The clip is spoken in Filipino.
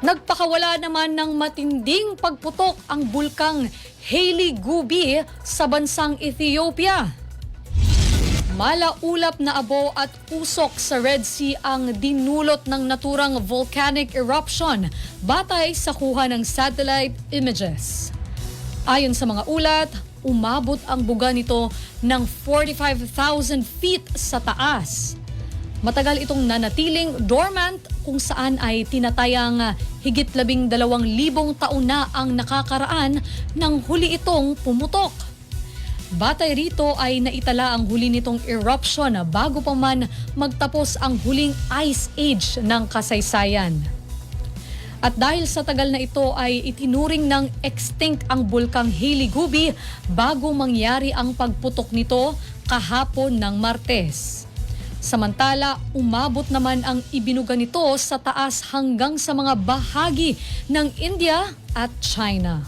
Nagpakawala naman ng matinding pagputok ang bulkang Hailey Gubi sa bansang Ethiopia. Malaulap na abo at usok sa Red Sea ang dinulot ng naturang volcanic eruption batay sa kuha ng satellite images. Ayon sa mga ulat, umabot ang buga nito ng 45,000 feet sa taas. Matagal itong nanatiling dormant kung saan ay tinatayang ah, higit labing dalawang libong taon na ang nakakaraan nang huli itong pumutok. Batay rito ay naitala ang huli nitong eruption bago pa man magtapos ang huling ice age ng kasaysayan. At dahil sa tagal na ito ay itinuring ng extinct ang bulkang Hailey Gubi bago mangyari ang pagputok nito kahapon ng Martes. Samantala, umabot naman ang ibinuga nito sa taas hanggang sa mga bahagi ng India at China.